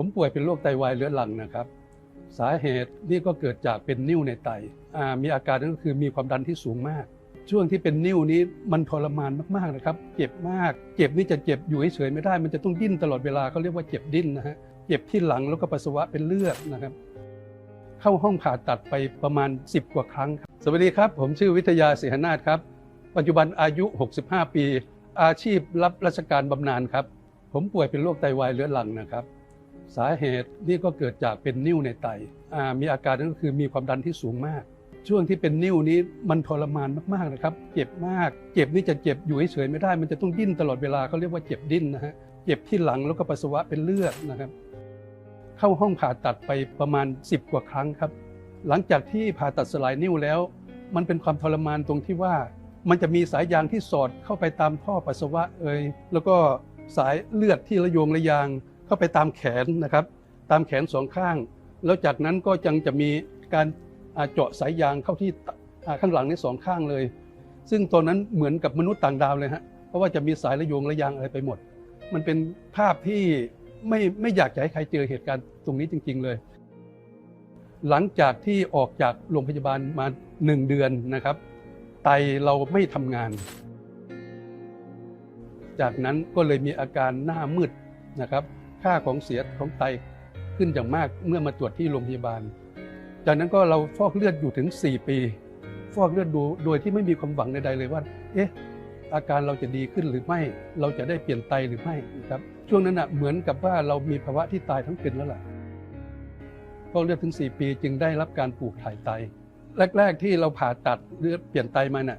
ผมป่วยเป็นโรคไตวายเรื้อรังนะครับ สาเหตุนี่ก็เกิดจากเป็นนิ่วในไตมีอาการนั่นก็คือมีความดันที่สูงมาก ช่วงที่เป็นนิ่วนี้มันทรมานมากๆนะครับ เจ็บมาก เจ็บนี่จะเจ็บอยู่เฉยๆไม่ได้ มันจะต้องดิ้นตลอดเวลาเขาเรียกว่าเจ็บดิ้นนะฮะเจ็บที่หลังแล้วก็ปัสสาวะเป็นเลือดนะครับ เข้าห้องผ่าตัดไปประมาณ 10 กว่าครั้ง สวัสดีครับ ผมชื่อวิทยาศิหนาถครับ ปัจจุบันอายุ 65 ปี อาชีพรับราชการบำนาญครับ ผมป่วยเป็นโรคไตวายเรื้อรังนะครับ สาเหตุนี่ก็เกิดจากเป็นนิ่วในไตมีอาการนั่นก็คือมีความดันที่สูงมาก ช่วงที่เป็นนิ่วนี้มันทรมานมากๆนะครับ เจ็บมาก เจ็บนี่จะเจ็บอยู่เฉยๆไม่ได้ มันจะต้องดิ้นตลอดเวลาเขาเรียกว่าเจ็บดิ้นนะฮะ เจ็บที่หลังแล้วก็ปัสสาวะเป็นเลือดนะครับ เข้าห้องผ่าตัดไปประมาณ 10 กว่าครั้งครับ หลังจากที่ผ่าตัดสลายนิ้วแล้ว มันเป็นความทรมานตรงที่ว่า มันจะมีสายยางที่สอดเข้าไปตามท่อปัสสาวะเอ่ยแล้วก็สายเลือดที่ระโยงระยาง เข้าไปตามแขนนะครับ ตามแขนสองข้าง แล้วจากนั้นก็ยังจะมีการเจาะสายยางเข้าที่ข้างหลังในสองข้างเลย ซึ่งตอนนั้นเหมือนกับมนุษย์ต่างดาวเลยฮะเพราะว่าจะมีสายระโยงระยางอะไรไปหมด มันเป็นภาพที่ไม่ไม่อยากจะให้ใครเจอเหตุการณ์ตรงนี้จริง ๆ เลย หลังจากที่ออกจากโรงพยาบาลมาหนึ่งเดือนนะครับ ไตเราไม่ทำงาน จากนั้นก็เลยมีอาการหน้ามืดนะครับ ค่าของเสียของไตขึ้นอย่างมากเมื่อมาตรวจที่โรงพยาบาล จากนั้นก็เราฟอกเลือดอยู่ถึง 4 ปี ฟอกเลือดดูโดยที่ไม่มีความหวังใดๆเลยว่า เอ๊ะ อาการเราจะดีขึ้นหรือไม่ เราจะได้เปลี่ยนไตหรือไม่นะครับ ช่วงนั้นนะเหมือนกับว่าเรามีภาวะที่ตายทั้งเป็นแล้วล่ะฟอกเลือดถึง 4 ปีจึงได้รับการปลูกถ่ายไต แรก ๆ ที่เราผ่าตัดเลือดเปลี่ยนไตมาเนี่ย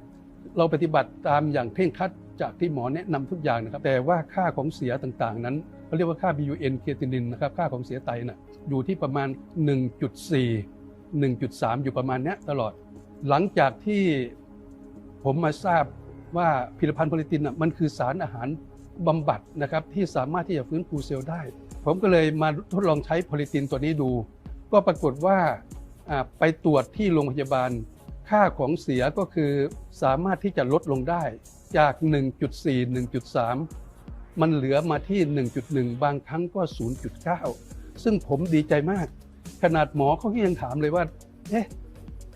เราปฏิบัติตามอย่างเคร่งครัด จากที่หมอแนะนำทุกอย่างนะครับ แต่ว่าค่าของเสียต่างๆ นั้นเขาเรียกว่าค่า BUN เคตินินนะครับค่าของเสียไตน่ะอยู่ที่ประมาณ 1.4 1.3 อยู่ประมาณเนี้ยตลอด หลังจากที่ผมมาทราบว่าผลิตภัณฑ์โพลิตินน่ะมันคือสารอาหารบำบัดนะครับที่สามารถที่จะฟื้นฟูเซลล์ได้ ผมก็เลยมาทดลองใช้โพลิตินตัวนี้ดู ก็ปรากฏว่าไปตรวจที่โรงพยาบาล ค่าของเสียก็คือสามารถที่จะลดลงได้จาก 1.4 1.3 มันเหลือมาที่ 1.1 บางครั้งก็ 0.9 ซึ่งผมดีใจมาก ขนาดหมอเขาก็ยังถามเลยว่า เอ๊ะ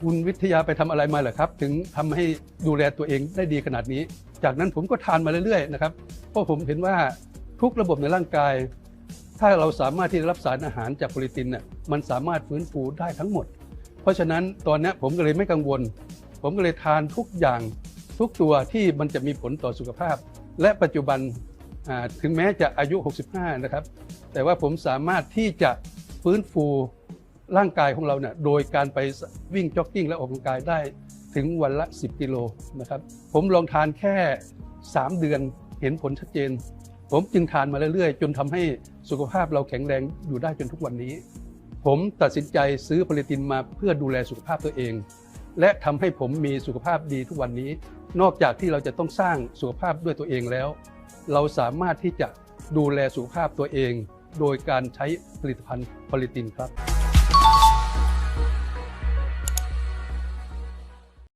คุณวิทยาไปทำอะไรมาเหรอครับ ถึงทำให้ดูแลตัวเองได้ดีขนาดนี้ จากนั้นผมก็ทานมาเรื่อยๆนะครับ เพราะผมเห็นว่าทุกระบบในร่างกาย ถ้าเราสามารถที่จะรับสารอาหารจากโปรตีนน่ะมันสามารถฟื้นฟูได้ทั้งหมด เพราะฉะนั้นตอนนี้ผมก็เลยไม่กังวล ผมก็เลยทานทุกอย่างทุกตัวที่มันจะมีผลต่อสุขภาพ และปัจจุบันถึงแม้จะอายุ 65 นะครับ แต่ว่าผมสามารถที่จะฟื้นฟูร่างกายของเราเนี่ยโดยการไปวิ่งจ็อกกิ้งและออกกำลังกายได้ถึงวันละ 10 กิโลนะครับผมลองทานแค่ 3 เดือนเห็นผลชัดเจน ผมจึงทานมาเรื่อยๆ จนทำให้สุขภาพเราแข็งแรงอยู่ได้จนทุกวันนี้ ผมตัดสินใจซื้อผลิตินมาเพื่อดูแลสุขภาพตัวเอง และทำให้ผมมีสุขภาพดีทุกวันนี้ นอกจากที่เราจะต้องสร้างสุขภาพด้วยตัวเองแล้ว เราสามารถที่จะดูแลสุขภาพตัวเอง โดยการใช้ผลิตภัณฑ์โพลิตินครับ